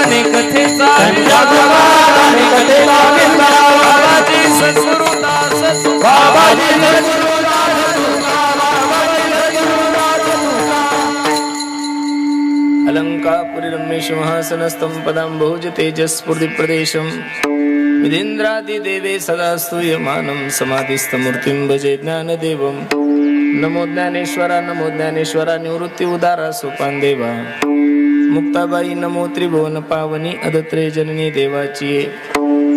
आणि कथेचा आणि कथेचा बाबाजी सद्गुरुदास बाबाजी. अलङ्कापुरी रमेश महासनस्तं पदां विधीन्द्रादिदेवे सदा स्तूयमानं समाधिस्थमूर्तिं भजे ज्ञानदेवं. नमो ज्ञानेश्वरा नमो ज्ञानेश्वरा निवृत्ती उदारा सोपान देवा. मुक्ताबाई नमो त्रिभुवन पावनी अदत्रे जननी देवाची.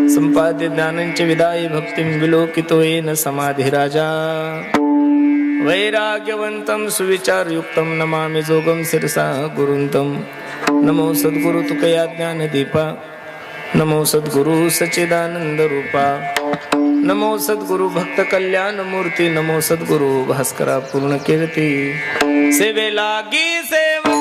संपाद्य ज्ञानंच विदाय भक्तिं विलोकितो येन समाधिराजा वैराग्यवन्तं सुविचारयुक्तं नमामि जोगं शिरसा गुरुन्तं. नमो सद्गुरु तुकया ज्ञानदीपा. नमो सद्गुरु सच्चिदानन्दरूपा नमो सद्गुरु भक्त कल्याण मूर्ती. नमो सद्गुरु भास्करा पूर्ण कीर्ती. सेवे लागी सेवा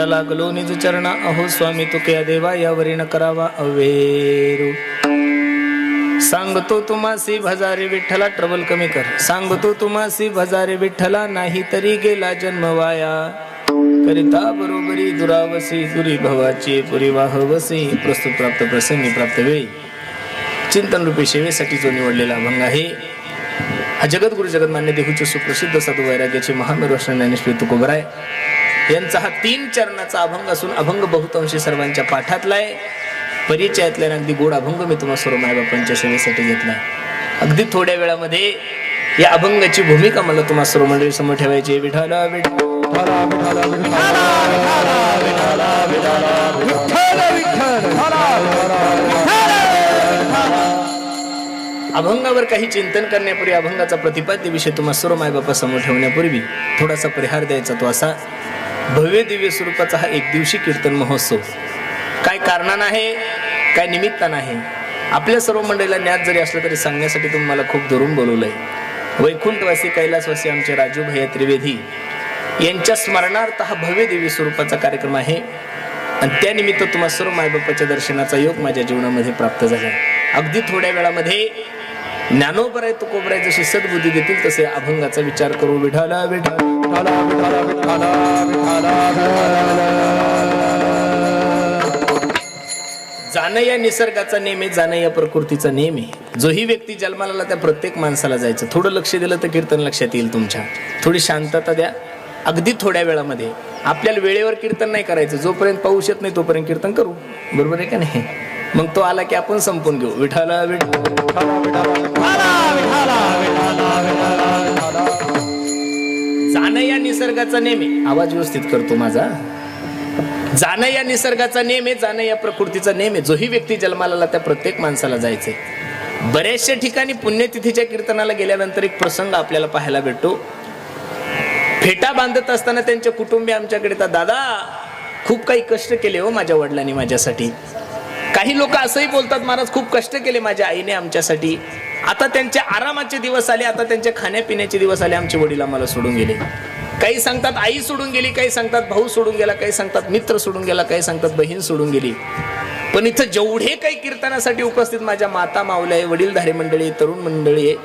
तुमच्या लागलो निज चरणा. अहो स्वामी तुकया देवा यावरी न करावा अवेरू. सांगतो तुम्हासी भजारे विठ्ठला ट्रबल कमी कर. सांगतो तुम्हासी भजारे विठ्ठला नाही तरी गेला जन्म वाया. करिता बरोबरी दुरावसी दुरी भवाची पुरी वाहवसी प्रस्तुत प्राप्त प्रसंगी प्राप्त वेळी. चिंतन रूपी सेवेसाठी जो निवडलेला अभंग आहे हा जगद्गुरु जगन्मान्य देहूचे सुप्रसिद्ध साधू वैराग्याचे महामेरू ज्ञानेश्वरी आहे यांचा हा तीन चरणाचा अभंग असून अभंग बहुतांशी सर्वांच्या पाठातला आहे परिचयातल्या अगदी गोड अभंग मी तुम्हा सर्व मायबापांच्या सेवेसाठी घेतला. अगदी थोड्या वेळामध्ये या अभंगाची भूमिका मला तुम्हा सर्व मंडळी समोर ठेवायची आहे. विठाला विठ्ठल अभंगावर काही चिंतन करण्यापूर्वी अभंगाचा प्रतिपाद्य विषय तुम्हा सर्व मायबापा समोर ठेवण्यापूर्वी थोडासा परिहार द्यायचा तो असा. भव्य दिव्य स्वरूपाचा हा एक दिवशी कीर्तन महोत्सव. काय कारणानं आहे? काय निमित्तानं आहे? आपल्या सर्व मंडळीला ज्ञात जरी असलं तरी सांगण्यासाठी तुम्ही मला खूप दुरून बोलवलंय. वैकुंठवासी कैलासवासी आमचे राजू भैया त्रिवेदी यांच्या स्मरणार्थ हा भव्य दिव्य स्वरूपाचा कार्यक्रम आहे. आणि त्यानिमित्त तुम्हा सर्व मायबापाच्या दर्शनाचा योग माझ्या जीवनामध्ये प्राप्त झाला. अगदी थोड्या वेळामध्ये ज्ञानोबराय तुकोबराय जशी सद्बुद्धी देतील तसे अभंगाचा विचार करू. विठाला विठाला जाणं या निसर्गाचा नेम आहे जाणं या प्रकृतीचा नेम आहे. जोही व्यक्ती जन्माला त्या प्रत्येक माणसाला जायचं. थोडं लक्ष दिलं तर कीर्तन लक्षात येईल तुमच्या. थोडी शांतता द्या. अगदी थोड्या वेळामध्ये. आपल्याला वेळेवर कीर्तन नाही करायचं. जोपर्यंत पाऊस येत नाही तोपर्यंत कीर्तन करू. बरोबर आहे का नाही? मग तो आला की आपण संपून घेऊ. विठाला विठ्ठला जाणं या निसर्गाचा नेम आहे. आवाज व्यवस्थित करतो माझा. जाणं या निसर्गाचा नेम आहे जाणं या प्रकृतीचा नेम आहे. जोही व्यक्ती जन्माला त्या प्रत्येक माणसाला जायचंय. बऱ्याचशा ठिकाणी पुण्यतिथीच्या कीर्तनाला गेल्यानंतर एक प्रसंग आपल्याला पाहायला भेटतो. फेटा बांधत असताना त्यांचे कुटुंबीय आमच्याकडे येतात दादा खूप काही कष्ट केले हो माझ्या वडिलांनी माझ्यासाठी. काही लोक असंही बोलतात महाराज खूप कष्ट केले माझ्या आईने आमच्यासाठी. आता त्यांचे आरामाचे दिवस आले आता त्यांच्या खाण्यापिण्याचे दिवस आले आमचे वडील आम्हाला सोडून गेले. काही सांगतात आई सोडून गेली काही सांगतात भाऊ सोडून गेला काही सांगतात मित्र सोडून गेला काही सांगतात बहीण सोडून गेली. पण इथं जेवढे काही कीर्तनासाठी उपस्थित माझ्या माता मावल्या आहे वडीलधारे मंडळी तरुण मंडळी आहे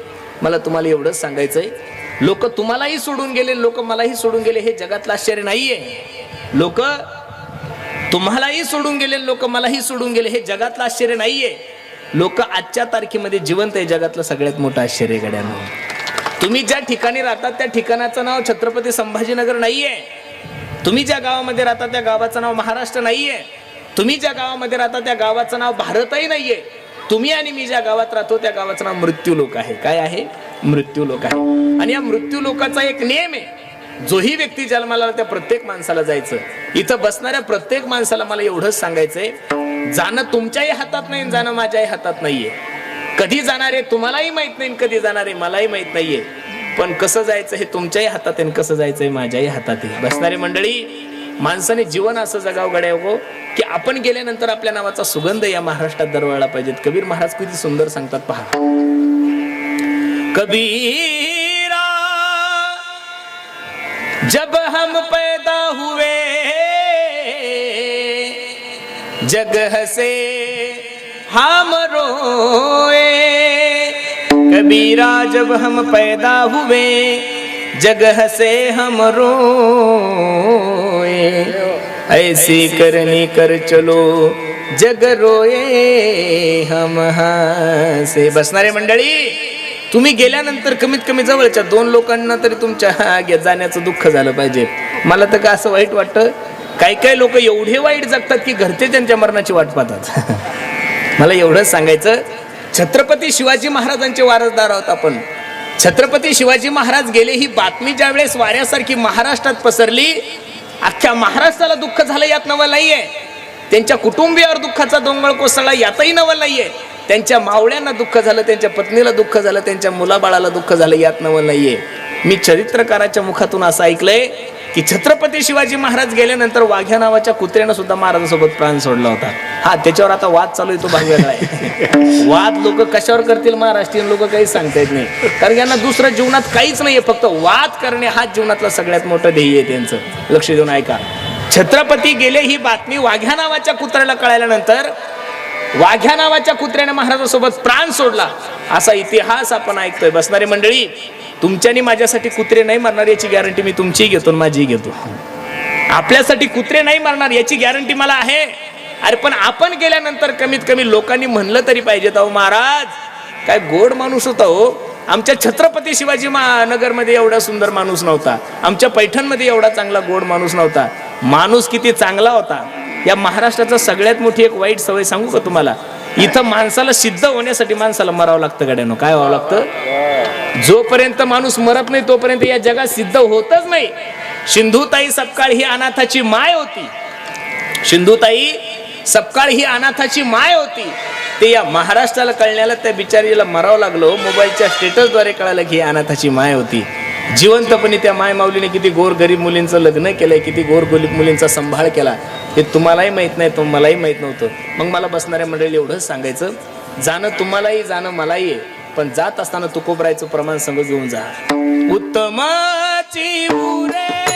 मला तुम्हाला एवढंच सांगायचंय. लोक तुम्हालाही सोडून गेले लोक मलाही सोडून गेले हे जगातलं आश्चर्य नाहीये. लोक तुम्हालाही सोडून गेले लोक मलाही सोडून गेले हे जगातलं आश्चर्य नाहीये. लोक आजच्या तारखेमध्ये जिवंत आहे जगातलं सगळ्यात मोठं आश्चर्य गड्यानं. तुम्ही ज्या ठिकाणी राहतात त्या ठिकाणाचं नाव छत्रपती संभाजीनगर नाहीये. तुम्ही ज्या गावामध्ये राहता त्या गावाचं नाव महाराष्ट्र नाहीये. तुम्ही ज्या गावामध्ये राहता त्या गावाचं नाव भारतही नाहीये. तुम्ही आणि मी ज्या गावात राहतो त्या गावाचं नाव मृत्यू लोक आहे. काय आहे? मृत्यू लोक आहे. आणि या मृत्यू लोकाचा एक नियम आहे. जोही व्यक्ती जन्माला त्या प्रत्येक माणसाला जायचं. इथं बसणाऱ्या प्रत्येक माणसाला मला एवढंच सांगायचंय. जाणं तुमच्याही हातात नाही जाणं माझ्याही हातात नाहीये. कधी जाणार आहे तुम्हालाही माहीत नाही कधी जाणार आहे मलाही माहीत नाहीये. पण कसं जायचं हे तुमच्याही हातात आहे आणि कसं जायचंय माझ्याही हातात आहे. बसणारी मंडळी माणसाने जीवन असं जगाव गड्या हो की आपण गेल्यानंतर आपल्या नावाचा सुगंध या महाराष्ट्रात दरवळला पाहिजेत. कबीर महाराज किती सुंदर सांगतात पहा. कबीरा जब हम पैदा हुए जग हसे हम रोए। कबीरा जब हम पैदा हुए जग हसे हम रोए। ऐसी करनी कर चलो जग रोए हम हसे। बसणारे मंडळी तुम्ही गेल्यानंतर कमीत कमी जवळच्या दोन लोकांना तरी तुमच्या गे- जाण्याचं दुःख झालं पाहिजे. मला तर का असं वाईट वाटतं? काही काही लोक एवढे वाईट जगतात की घरचे त्यांच्या मरणाची वाट पाहतात. मला एवढंच सांगायचं छत्रपती शिवाजी महाराजांचे वारसदार आहोत आपण. छत्रपती शिवाजी महाराज गेले ही बातमी ज्यावेळेस वाऱ्यासारखी महाराष्ट्रात पसरली अख्ख्या महाराष्ट्राला दुःख झालं यात नवल नाहीये. त्यांच्या कुटुंबियावर दुःखाचा डोंगळ कोसळला यातही नवल नाहीये. त्यांच्या मावळ्यांना दुःख झालं त्यांच्या पत्नीला दुःख झालं त्यांच्या मुलाबाळाला दुःख झालं यात नवल नाहीये. मी चरित्रकाराच्या मुखातून असं ऐकलंय की छत्रपती शिवाजी महाराज गेल्यानंतर वाघ्या नावाच्या कुत्र्यानं सुद्धा महाराजांसोबत प्राण सोडला होता. हा त्याच्यावर आता वाद चालू आहे तो भाग वेगळा आहे. वाद लोक कशावर करतील महाराष्ट्रीयन लोक काहीच सांगता येत नाही. कारण यांना दुसरं जीवनात काहीच नाहीये फक्त वाद करणे हा जीवनातलं सगळ्यात मोठं ध्येय आहे त्यांचं. लक्ष देऊन ऐका. छत्रपती गेले ही बातमी वाघ्या नावाच्या कुत्र्याला कळाल्यानंतर वाघ्या नावाच्या कुत्र्याने महाराजांसोबत प्राण सोडला. असा इतिहास आपण ऐकतोय. बसणारी मंडळी तुमच्यानी माझ्यासाठी कुत्रे नाही मरणार याची गॅरंटी मी तुमचीही घेतो आणि माझीही घेतो. आपल्यासाठी कुत्रे नाही मरणार याची गॅरंटी मला आहे. अरे पण आपण गेल्यानंतर कमीत कमी लोकांनी म्हणलं तरी पाहिजे अहो महाराज. काय गोड माणूस होता हो. आमच्या छत्रपती शिवाजी महानगरमध्ये एवढा सुंदर माणूस नव्हता. आमच्या पैठणमध्ये एवढा चांगला गोड माणूस नव्हता. माणूस किती चांगला होता. या महाराष्ट्राचा सगळ्यात मोठी एक वाईट सवय सांगू का तुम्हाला? इथं माणसाला सिद्ध होण्यासाठी माणसाला मरावं लागतं गाड्यानं. काय व्हावं लागतं? जोपर्यंत माणूस मरत नाही तोपर्यंत या जगात सिद्ध होतच नाही. सिंधुताई सपकाळ ही अनाथाची माय होती. सिंधुताई सपकाळ ही अनाथाची माय होती. ते या महाराष्ट्राला कळण्याला त्या बिचारीला मरावं लागलो. मोबाईलच्या स्टेटसद्वारे कळालं की अनाथाची माय होती. जिवंतपणे त्या मायमाऊलीने किती गोर गरीब मुलींचं लग्न केलंय किती गोर गरीब मुलींचा सांभाळ केला हे तुम्हालाही माहीत नाही तुम्हालाही मलाही नव्हतं. मग मला बसणाऱ्या मंडळी एवढंच सांगायचं जाणं तुम्हालाही जाणं मलाही आहे पण जात असताना तुकोबरायचं प्रमाण समज घेऊन जा. उत्तमाची उरे.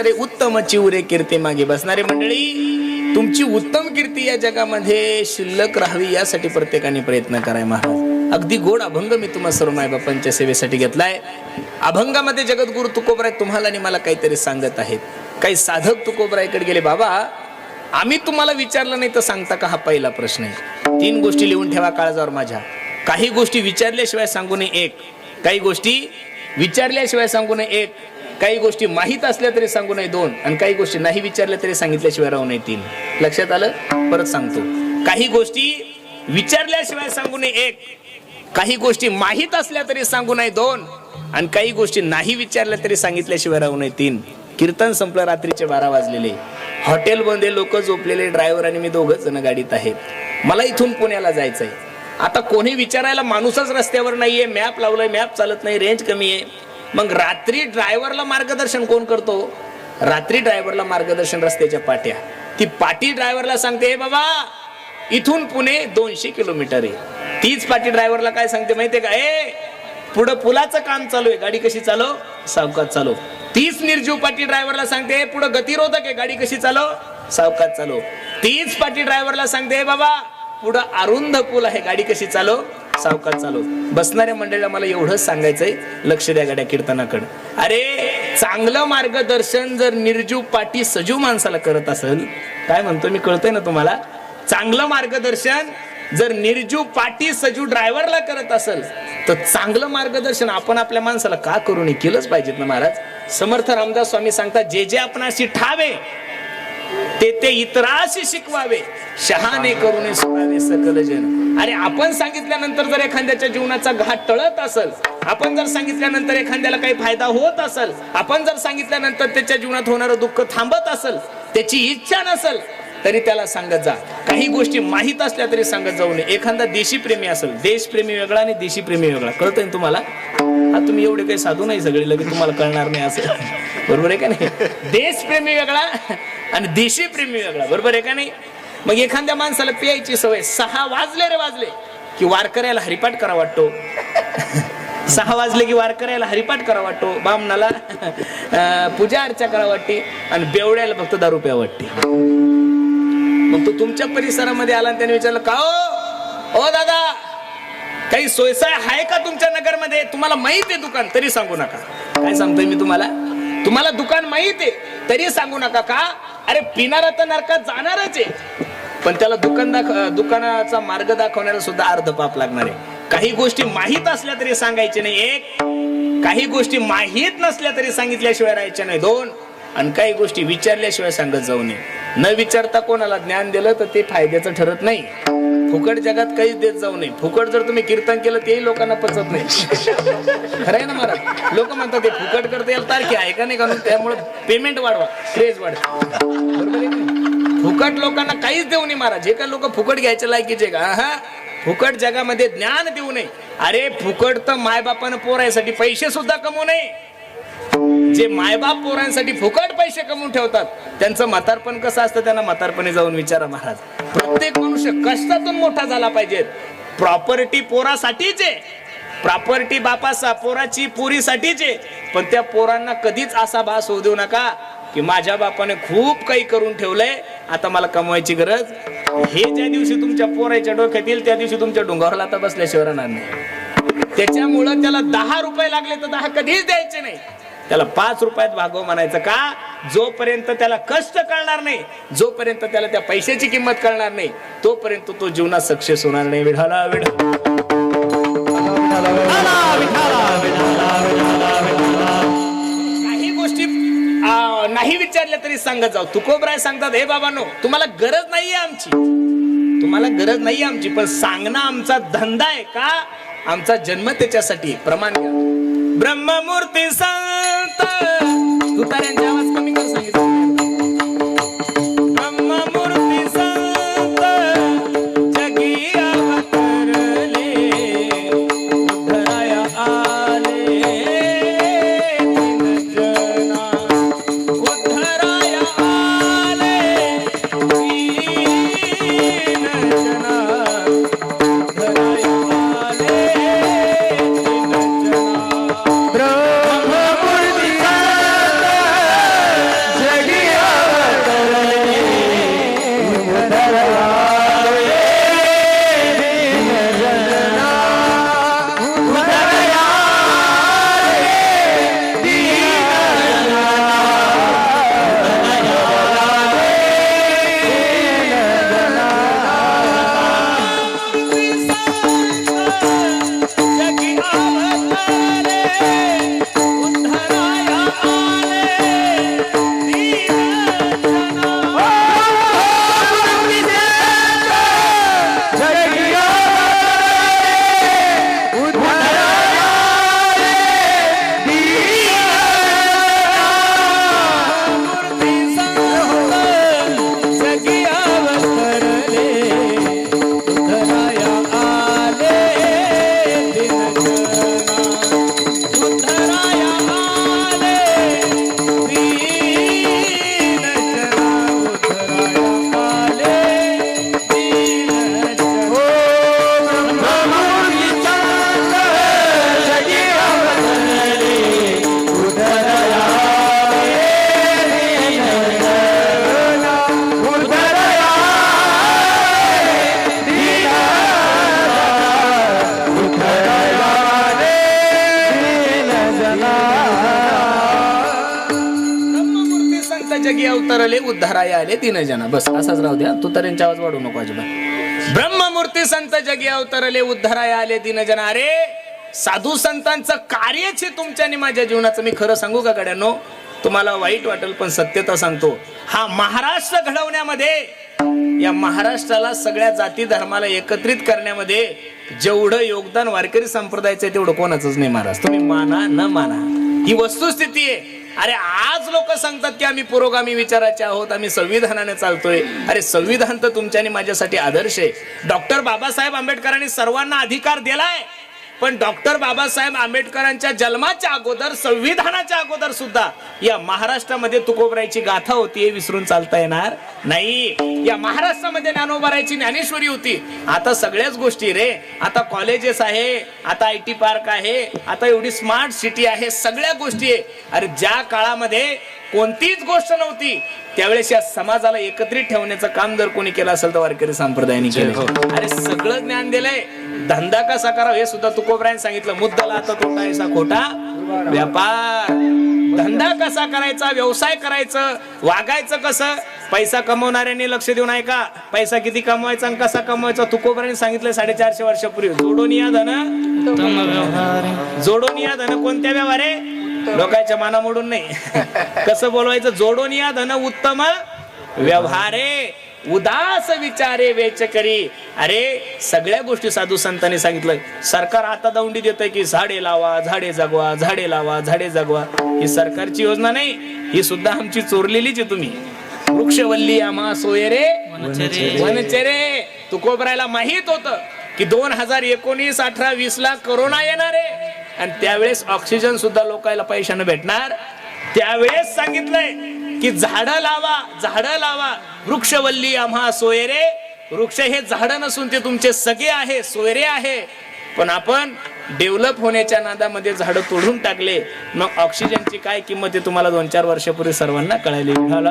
सरे उत्तम चिवरे कीर्ती मागे बसणारे मंडळी तुमची उत्तम कीर्ती या जगामध्ये शिल्लक राहावी यासाठी प्रत्येकाने प्रयत्न कराय महाराज. अगदी गोड अभंग मी तुम्हा सर्व मायबापांच्या सेवेसाठी घेतलाय. अभंगामध्ये जगद्गुरु तुकोबराय तुम्हाला आणि मला काहीतरी सांगत आहेत. काही साधक तुकोबरायकडे गेले बाबा आम्ही तुम्हाला विचारलं नाही तर सांगता का हा पहिला प्रश्न आहे? तीन गोष्टी लिहून ठेवा काळजावर माझ्या. काही गोष्टी विचारल्याशिवाय सांगू नये एक. काही गोष्टी विचारल्याशिवाय सांगू नये एक. काही गोष्टी माहीत असल्या तरी सांगू नये दोन आणि काही गोष्टी नाही विचारल्या तरी सांगितल्याशिवाय राहू नये तीन. लक्षात आलं? परत सांगतो. काही गोष्टी विचारल्याशिवाय सांगू नये एक. काही गोष्टी माहीत असल्या तरी सांगू नये दोन आणि काही गोष्टी नाही विचारल्या तरी सांगितल्याशिवाय राहू नये तीन. कीर्तन संपलं रात्रीचे बारा वाजलेले. हॉटेलमध्ये लोक झोपलेले ड्रायव्हर आणि मी दोघं जण गाडीत आहेत. मला इथून पुण्याला जायचंय. आता कोणी विचारायला माणूसच रस्त्यावर नाहीये मॅप लावलाय मॅप चालत नाही रेंज कमी आहे मग रात्री ड्रायव्हरला मार्गदर्शन कोण करतो? रात्री ड्रायव्हरला मार्गदर्शन रस्त्याच्या पाट्या. ती पाटी ड्रायव्हरला सांगते "हे बाबा इथून पुणे दोनशे किलोमीटर आहे. तीच पाटी ड्रायव्हरला काय सांगते माहितीये का? ए पुढं पुलाचं काम चालू आहे. गाडी कशी चालव? सावकाश चालव. तीच निर्जीव पाटी ड्रायव्हरला सांगते पुढं गतिरोधक आहे. गाडी कशी चालव? सावकाश चालव. तीच पाटी ड्रायव्हरला सांगते हे बाबा पुढं अरुंद पूल आहे. गाडी कशी चालव? सावकाश चालव बसणाऱ्या मंडळीला मला एवढंच सांगायचंय लक्ष द्या गाड्या कीर्तनाकडे. अरे चांगलं मार्गदर्शन जर निर्जीव पाटी सजीव माणसाला करत असेल काय म्हणतो मी कळतंय ना तुम्हाला? चांगलं मार्गदर्शन जर निर्जीव पाटी सजीव ड्रायव्हरला करत असेल तर चांगलं मार्गदर्शन आपण आपल्या माणसाला का करू नये? केलंच पाहिजेत ना महाराज? समर्थ रामदास स्वामी सांगतात जे जे आपणाशी ठावे ते ते इतराशी शिकवावे. शहाने करून सोडावे सकल जन. अरे आपण सांगितल्यानंतर जर एखाद्याच्या जीवनाचा घाट टळत असेल आपण जर सांगितल्यानंतर एखाद्याला काही फायदा होत असेल आपण जर सांगितल्यानंतर त्याच्या जीवनात होणारं दुःख थांबत असेल त्याची इच्छा नसेल तरी त्याला सांगत जा. काही गोष्टी माहीत असल्या तरी सांगत जाऊ नये. एखादा देशी प्रेमी असेल देशप्रेमी वेगळा आणि देशी प्रेमी वेगळा. कळतंय तुम्हाला? हा तुम्ही एवढे काही साधू नाही सगळे लगेच तुम्हाला कळणार नाही असं. बरोबर आहे का नाही? देशप्रेमी वेगळा आणि देशी प्रेमी वेगळा. बरोबर आहे का नाही? मग एखाद्या माणसाला प्यायची सवय सहा वाजले रे वाजले की वारकऱ्याला हरिपाठ करा वाटतो. सहा वाजले की वारकऱ्याला हरिपाठ करा वाटतो. बामणाला पूजा अर्चा करा वाटते आणि बेवड्याला फक्त दारू प्या वाटते. मग तो तुमच्या परिसरामध्ये आला आणि त्याने विचारलं का ओ ओ दादा काही सोयसाय आहे का तुमच्या नगरमध्ये? तुम्हाला माहीत आहे दुकान तरी सांगू नका. काय सांगतोय मी तुम्हाला? तुम्हाला दुकान माहीत आहे तरी सांगू नका का? अरे पिणारा तर नरकात जाणारच आहे. पण त्याला दुकान दाख दुकानाचा मार्ग दाखवण्याला सुद्धा अर्ध पाप लागणार आहे. काही गोष्टी माहीत असल्या तरी सांगायचे नाही. एक काही गोष्टी माहीत नसल्या तरी सांगितल्याशिवाय राहायच्या नाही. दोन आणि काही गोष्टी विचारल्याशिवाय सांगत जाऊ नये. न विचारता कोणाला ज्ञान दिलं तर ते फायद्याचं ठरत नाही. फुकट जगात काहीच देत जाऊ नये. फुकट जर तुम्ही कीर्तन केलं तेही लोकांना पचत नाही. खरं आहे ना महाराज? लोक म्हणतात ते फुकट करता येईल तारखे आहे का नाही का? त्यामुळे पेमेंट वाढवा क्रेज वाढवा बरोबर आहे की नाही? फुकट लोकांना काहीच देऊ नये महाराज. जे का लोक फुकट घ्यायच्या लायकीचे का हा फुकट जगामध्ये ज्ञान देऊ नये. अरे फुकट तर मायबापानं पोरायसाठी पैसे सुद्धा कमवू नये. जे मायबाप पोरांसाठी फुकट पैसे कमवून ठेवतात त्यांचं म्हातारपण कसं असतं? त्यांना म्हातारपणी जाऊन विचारा महाराज. प्रत्येक मनुष्य कष्टातून मोठा झाला पाहिजे. प्रॉपर्टी पोरासाठीच आहे. प्रॉपर्टी बापासा पोराची पुरीसाठीच आहे. पण त्या पोरांना कधीच असा भास होऊ देऊ नका की माझ्या बापाने खूप काही करून ठेवलंय. आता मला कमवायची गरज? हे ज्या दिवशी तुमच्या पोराच्या डोक्यात येईल त्या दिवशी तुमच्या डोंगावरला आता बसल्याशिवाय राहणार नाही. त्याच्यामुळं त्याला दहा रुपये लागले तर दहा कधीच द्यायचे नाही. त्याला पाच रुपयात भागव म्हणायचं का? जोपर्यंत त्याला कष्ट कळणार नाही जोपर्यंत त्याला त्या पैशाची किंमत कळणार नाही तोपर्यंत तो जीवनात सक्सेस होणार नाही. विढाला विढा काही गोष्टी नाही विचारल्या तरी सांगत जाऊ. तुकोबराय सांगतात हे बाबानो तुम्हाला गरज नाहीये आमची. तुम्हाला गरज नाहीये आमची पण सांगणं आमचा धंदा आहे का? आमचा जन्म त्याच्यासाठी प्रमाण घ्या. ब्रह्ममूर्ती संत जगी अवतारले उद्धाराय आले तीन जना बस असाच राहू द्या. तू तऱ्यांची आवाज वाढू नको अजिबात. ब्रह्ममूर्ती संत जगी अवतारले उद्धाराय आले तीन जना अरे साधू संतांचं कार्यच हे आणि माझ्या जीवनाचं. मी खरं सांगू का गड्यानो? तुम्हाला वाईट वाटेल पण सत्यता सांगतो. हा महाराष्ट्र घडवण्यामध्ये या महाराष्ट्राला सगळ्या जाती धर्माला एकत्रित करण्यामध्ये जेवढं योगदान वारकरी संप्रदायाचं आहे तेवढं कोणाचंच नाही महाराज. तुम्ही माना न माना. ही वस्तुस्थिती आहे. अरे आज लोक सांगतात की आम्ही पुरोगामी विचाराचे आहोत आम्ही संविधानाने चालतोय. अरे संविधान तर तुमच्या माझ्यासाठी आदर्श आहे. डॉक्टर बाबासाहेब आंबेडकरांनी सर्वांना अधिकार दिलाय. पण डॉक्टर बाबासाहेब आंबेडकरांच्या जन्माच्या अगोदर संविधानाच्या अगोदर सुद्धा या महाराष्ट्रामध्ये तुकोबरायची गाथा होती हे विसरून चालता येणार नाही. या महाराष्ट्रामध्ये ज्ञानोबारायची ज्ञानेश्वरी होती. आता सगळ्याच गोष्टी रे. आता कॉलेजेस आहे आता आय टी पार्क आहे आता एवढी स्मार्ट सिटी आहे सगळ्या गोष्टी आहे. अरे ज्या काळामध्ये कोणतीच गोष्ट नव्हती त्यावेळेस या समाजाला एकत्रित ठेवण्याचं काम जर कोणी केलं असेल तर वारकरी संप्रदायाने केलं अरे सगळं ज्ञान दिलंय. धंदा कसा करावा हे सुद्धा तुकोबरायने सांगितलं. मुद्दाला आता तोटा ऐसा खोटा. व्यापार. धंदा कसा करायचा व्यवसाय करायचं वागायचं कसं? पैसा कमवणाऱ्यांनी लक्ष देऊन ऐका. पैसा किती कमवायचा आणि कसा कमवायचा तुकोबराने सांगितलं साडेचारशे वर्षापूर्वी. जोडून या धन. जोडून या धन कोणत्या व्यवहारे? लोकांच्या माना मोडून नाही. कसं बोलवायचं? जोडून या धन उत्तम व्यवहारे. उदास विचारे वेच करी. अरे सगळ्या गोष्टी साधू संतांनी सांगितलं. सरकार आता दौंडी देतंय की झाडे लावा झाडे जगवा झाडे लावा झाडे जगवा. ही सरकारची योजना नाही ही सुद्धा आमची चोरलेलीच आहे तुम्ही. वृक्षवल्ली आम्हा सोयरे वनचरे. तुकोबरायला माहीत होत की दोन हजार एकोणीस अठरा वीस ला करोना येणार आहे. आणि त्यावेळेस ऑक्सिजन सुद्धा लोकांना पैशानं भेटणार. त्यावेळेस सांगितलंय की झाडं लावा झाडं लावा. वृक्षवल्ली आम्हा सोयरे. वृक्ष हे झाडं नसून ते तुमचे सगळे आहे सोयरे आहे. पण आपण डेव्हलप होण्याच्या नादामध्ये झाडं तोडून टाकले. मग ऑक्सिजनची काय किंमत आहे तुम्हाला दोन चार वर्षापूर्वी सर्वांना कळाली विठाला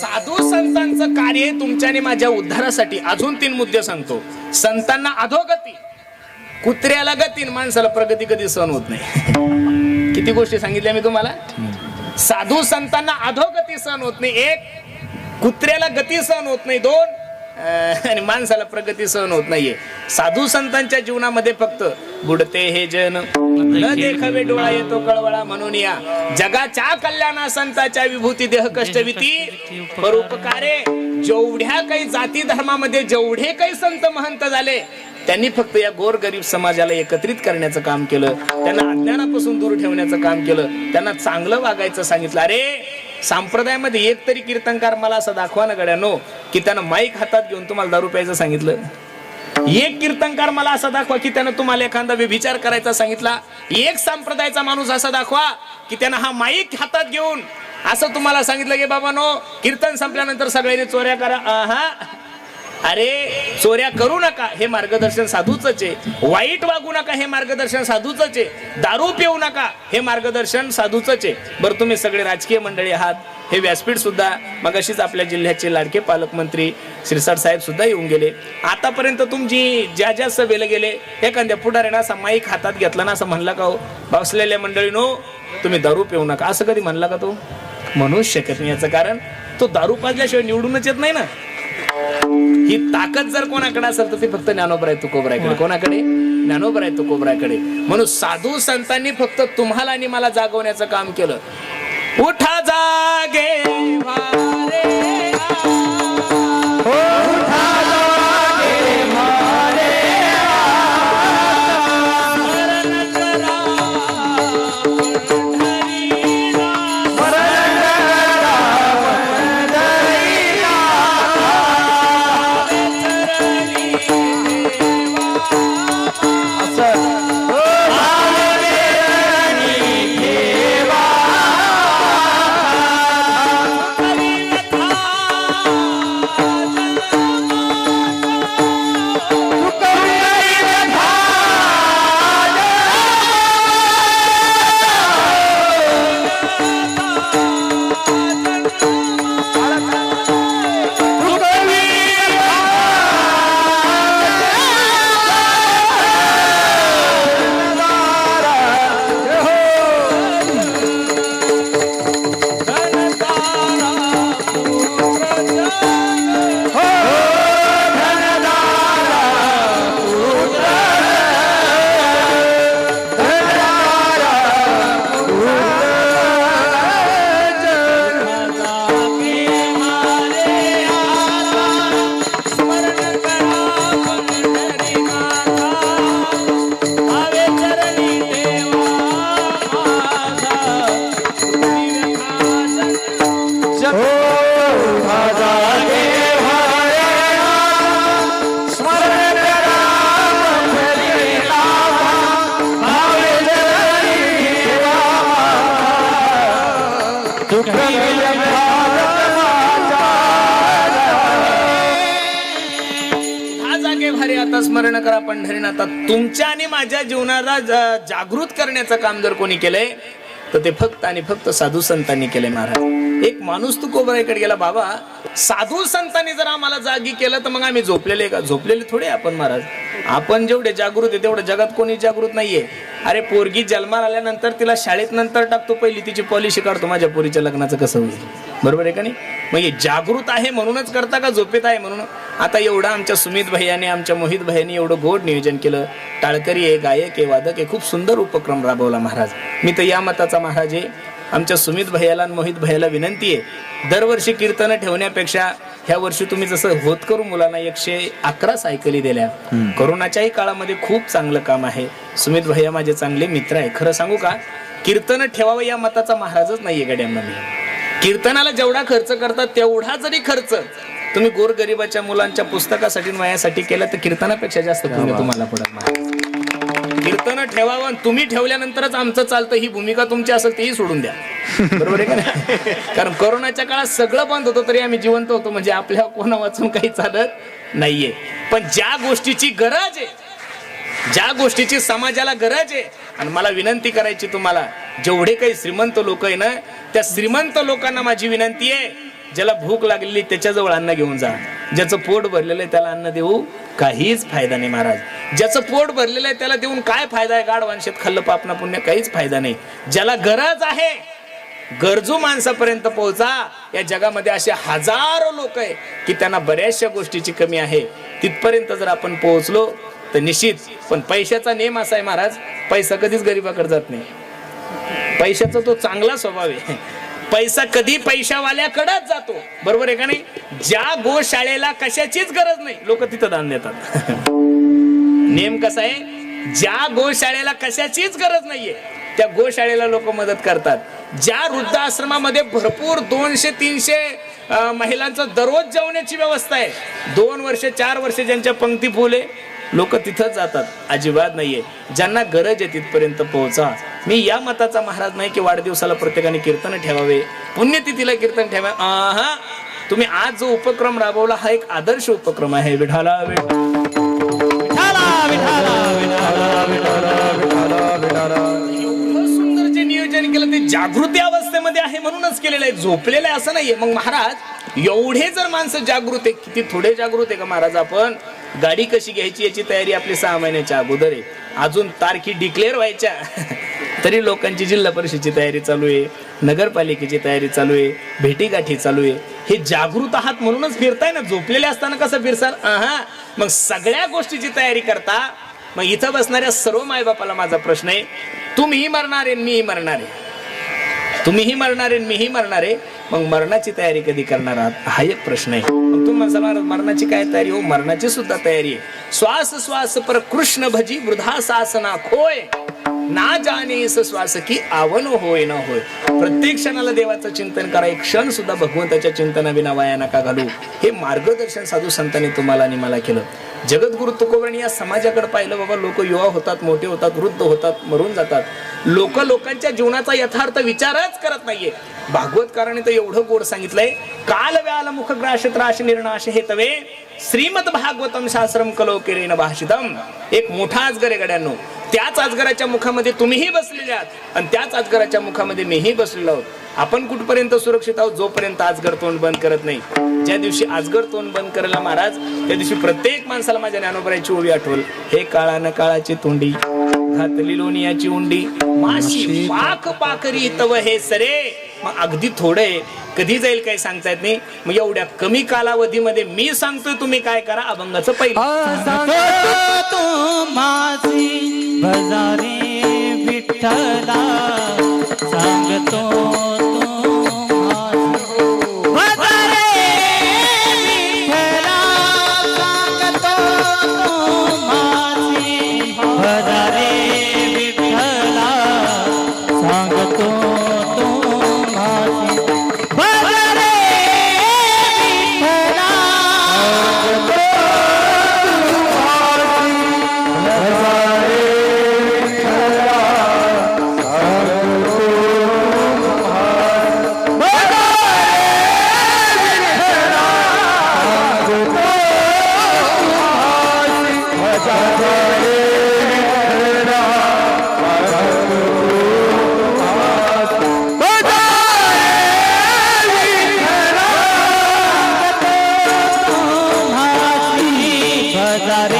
साधू संतांचं कार्य तुमच्याने तुमच्या आणि माझ्या उद्धारासाठी. अजून तीन मुद्दे सांगतो. संतांना अधोगती. कुत्र्याला गतीन माणसाला प्रगती कधी सहन होत नाही. किती गोष्टी सांगितल्या मी तुम्हाला? साधू संतांना अधोगती सहन होत नाही. एक कुत्र्याला गती सहन होत नाही. दोन आणि माणसाला प्रगती सहन होत नाहीये. साधू संतांच्या जीवनामध्ये फक्त बुडते हे जन. न देखावे डोळा येतो कळवळा म्हणून या. जगाच्या कल्याणा संताच्या विभूती देह कष्टविती परोपकारे. जेवढ्या काही जाती धर्मामध्ये जेवढे काही संत महंत झाले त्यांनी फक्त या गोरगरीब समाजाला एकत्रित करण्याचं काम केलं त्यांना अज्ञानापासून दूर ठेवण्याचं काम केलं त्यांना चांगलं वागायचं सांगितलं. अरे संप्रदायामध्ये एक तरी कीर्तनकार मला असं दाखवा ना गड्यानो की त्यानं माईक हातात घेऊन तुम्हाला दारू प्यायचं सांगितलं. एक कीर्तनकार मला असा दाखवा की त्यानं तुम्हाला एखादा व्यभिचार करायचा सांगितला. एक संप्रदायाचा माणूस असा दाखवा की त्यानं हा माईक हातात घेऊन असं तुम्हाला सांगितलं की बाबा नो कीर्तन संपल्यानंतर सगळ्यांनी चोऱ्या करा. हा अरे चोऱ्या करू नका हे मार्गदर्शन साधूच आहे. वाईट वागू नका हे मार्गदर्शन साधूच आहे. दारू पिऊ नका हे मार्गदर्शन साधूच आहे. बरं तुम्ही सगळे राजकीय मंडळी आहात. हे व्यासपीठ सुद्धा मगाशीच आपल्या जिल्ह्याचे लाडके पालकमंत्री श्रीसाड साहेब सुद्धा येऊन गेले. आतापर्यंत तुमची ज्या ज्या सभेला गेले एखाद्या पुढाऱ्यानं असा माईक हातात घेतला ना असं म्हणला का हो? बसलेल्या मंडळीनो तुम्ही दारू पिऊ नका. असं कधी म्हणला का तो? म्हणूच शकत नाही याचं कारण तो दारू पाजल्याशिवाय निवडूनच येत नाही ना. ही ताकद जर कोणाकडे असेल तर ती फक्त ज्ञानोबराय तुकोबरायकडे. कोणाकडे? ज्ञानोबराय तुकोबरायकडे. म्हणून साधू संतांनी फक्त तुम्हाला आणि मला जागवण्याचं काम केलं. उठा जागे वारे करा पंढरीनाथा. तुमच्या आणि माझ्या जीवनाला जागृत करण्याचं काम जर कोणी केलंय तर ते फक्त आणि फक्त साधू संतांनी केलंय महाराज. एक माणूस तू कोबराईकडे गेला बाबा साधू संतांनी जर आम्हाला जागी केलं तर मग आम्ही झोपलेले का? झोपलेले थोडे आपण महाराज. आपण जेवढे जागृत आहे तेवढं जगात कोणी जागृत नाहीये. अरे पोरगी जन्माला आल्यानंतर तिला शाळेत नंतर टाकतो पहिली तिची पॉलिसी काढतो माझ्या पोरीच्या लग्नाचं कसं होईल? बरोबर आहे का नाही? हे जागृत आहे म्हणूनच करता का झोपेत आहे म्हणून? आता एवढं आमच्या सुमित भैयाने आमच्या मोहित भैयाने एवढं गोड नियोजन केलं. टाळकरी आहे गायक आहे वादक आहे खूप सुंदर उपक्रम राबवला महाराज. मी तर या मताचा महाराज आहे. आमच्या सुमित भैयाला आणि मोहित भैयाला विनंती आहे. दरवर्षी कीर्तन ठेवण्यापेक्षा ह्या वर्षी तुम्ही जसं होत करू मुलांना एकशे अकरा सायकली दिल्या. कोरोनाच्याही काळामध्ये खूप चांगलं काम आहे. सुमित भैया माझे चांगले मित्र आहे. खरं सांगू का? कीर्तन ठेवावं या मताचा महाराजच नाहीये गड्यांमध्ये कीर्तनाला जेवढा खर्च करतात तेवढा जरी खर्च तुम्ही गोरगरिबाच्या मुलांच्या पुस्तकासाठी आणि वयासाठी केला तर कीर्तनापेक्षा जास्त पुण्य तुम्हाला पडत कीर्तन ठेवावं तुम्ही ठेवल्यानंतरच आमचं चालतं ही भूमिका तुमची असेल तेही सोडून द्या. बरोबर आहे का कारण कोरोनाच्या काळात सगळं बंद होतं तरी आम्ही जिवंत होतो म्हणजे आपल्या कोणा वाचून काही चालत नाहीये. पण ज्या गोष्टीची गरज आहे ज्या गोष्टीची समाजाला गरज आहे आणि मला विनंती करायची तुम्हाला जेवढे काही श्रीमंत लोक आहे ना त्या श्रीमंत लोकांना माझी विनंती आहे ज्याला भूक लागलेली त्याच्याजवळ अन्न घेऊन जा. ज्याचं पोट भरलेलं आहे त्याला अन्न देऊ काहीच फायदा नाही महाराज. ज्याचं पोट भरलेलं आहे त्याला देऊन काय फायदा आहे? गाड वांशेत खाल्लं पापना पुण्य काहीच फायदा नाही. ज्याला गरज आहे गरजू माणसापर्यंत पोहोचा. या जगामध्ये असे हजारो लोक आहे की त्यांना बऱ्याचशा गोष्टीची कमी आहे. तिथपर्यंत जर आपण पोहोचलो तर निश्चित. पण पैशाचा नेम असा आहे महाराज पैसा कधीच गरीबाकडे जात नाही. पैशाचा तो चांगला स्वभाव आहे. पैसा कधी पैशावाल्याकडेच जातो. बरोबर आहे का नाही? ज्या गोशाळेला कशाचीच गरज नाही लोक तिथं दान देतात. नेम कसा आहे? ज्या गोशाळेला कशाचीच गरज नाहीये त्या गोशाळेला लोक मदत करतात. ज्या वृद्धाश्रमामध्ये भरपूर दोनशे तीनशे महिलांचा महिलांचं दररोज जेवण्याची व्यवस्था आहे दोन वर्ष चार वर्ष ज्यांच्या पंक्ती फुले लोक तिथंच जातात. अजिबात नाहीये. ज्यांना गरज आहे तिथपर्यंत पोहोचा. मी या मताचा महाराज नाही की वाढदिवसाला प्रत्येकाने कीर्तन ठेवावे. पुण्यतिथीला कीर्तन ठेवा. आहा! तुम्ही आज जो उपक्रम राबवला हा एक आदर्श उपक्रम आहे. विठाला सुंदर जे नियोजन केलं ते जागृती अवस्थेमध्ये आहे म्हणूनच केलेलं आहे. झोपलेलं आहे असं नाहीये. मग महाराज एवढे जर माणसं जागृत आहे किती थोडे जागृत आहे का महाराज आपण? गाडी कशी घ्यायची याची तयारी आपली सहा महिन्याच्या अगोदर आहे. अजून तारखी डिक्लेअर व्हायच्या. तरी लोकांची जिल्हा परिषदेची तयारी चालू आहे नगरपालिकेची तयारी चालू आहे भेटीगाठी चालू आहे. हे जागृत आहात म्हणूनच फिरताय ना झोपलेले असताना कसं फिरसाल? हा मग सगळ्या गोष्टीची तयारी करता मग इथं बसणाऱ्या सर्व मायबापाला माझा प्रश्न आहे तुम्ही मरणार आहे मी मीही मरणार आहे. तुम्हीही मरणार आहे मीही मरणार आहे मग मरणाची तयारी कधी करणार आहात? हा एक प्रश्न आहे. मग तुम्ही म्हणसाल मरणाची काय तयारी? हो मरणाची सुद्धा तयारी आहे. श्वास श्वास पर कृष्ण भजी वृद्धा सासना खोय. ना जाणे श्वास की आवन होय ना होय. प्रत्येक क्षणाला देवाचं चिंतन करा. एक क्षण सुद्धा भगवंताच्या चिंतनाविना वाया नका घालू. हे मार्गदर्शन साधू संतांनी तुम्हाला आणि मला केलं. जगद्गुरु तुकोबरांनी या समाजाकडे पाहिलं बाबा लोक युवा होतात मोठे होतात वृद्ध होतात मरून जातात. लोक लोकांच्या जीवनाचा यथार्थ विचारच करत नाहीये. भागवतकाराने तर एवढं गोड सांगितलंय काल व्याल मुख ग्राश त्राश निर्णाश हे तवे श्रीमद भागवतम शास्त्रम कलो किरेन भाषितम. एक मोठा अजगर आहे गड्यांनो. त्याच अजगराच्या मुखामध्ये तुम्हीही बसलेले आहात. आणि त्याच अजगराच्या मुखामध्ये मीही बसलेलो आहोत. आपण कुठपर्यंत सुरक्षित आहोत? जोपर्यंत आजगर तोंड बंद करत नाही. ज्या दिवशी आजगर तोंड बंद करायला महाराज त्या दिवशी प्रत्येक माणसाला माझ्या ज्ञानोबराची ओळी आठवल हे काळानं काळाची तोंडी घातली लोणियाची उंडी. माशी पाक पाकरी तव हे सरे. मग अगदी थोडं आहे. कधी जाईल काही सांगता येत नाही. मग एवढ्या कमी कालावधीमध्ये मी सांगतोय तुम्ही काय करा अभंगाचं पहिलं. सांगतो तू माझी भजारे विठ्ठला सांगतो. नजारे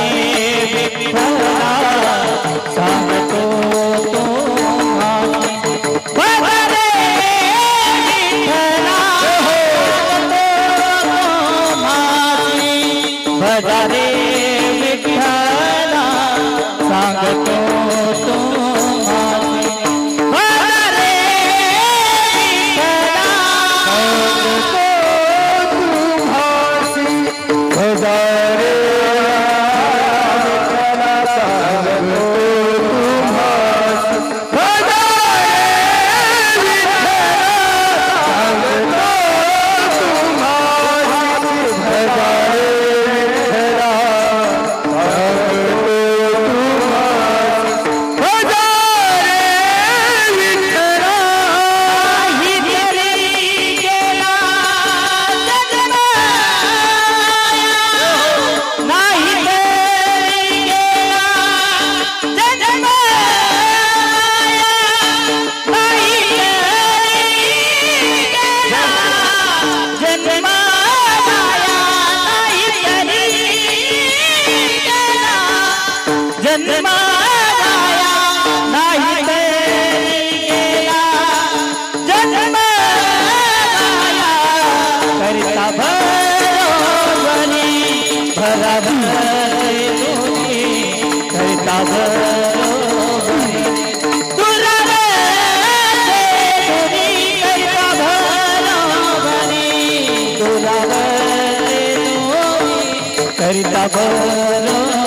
करता बरोबरी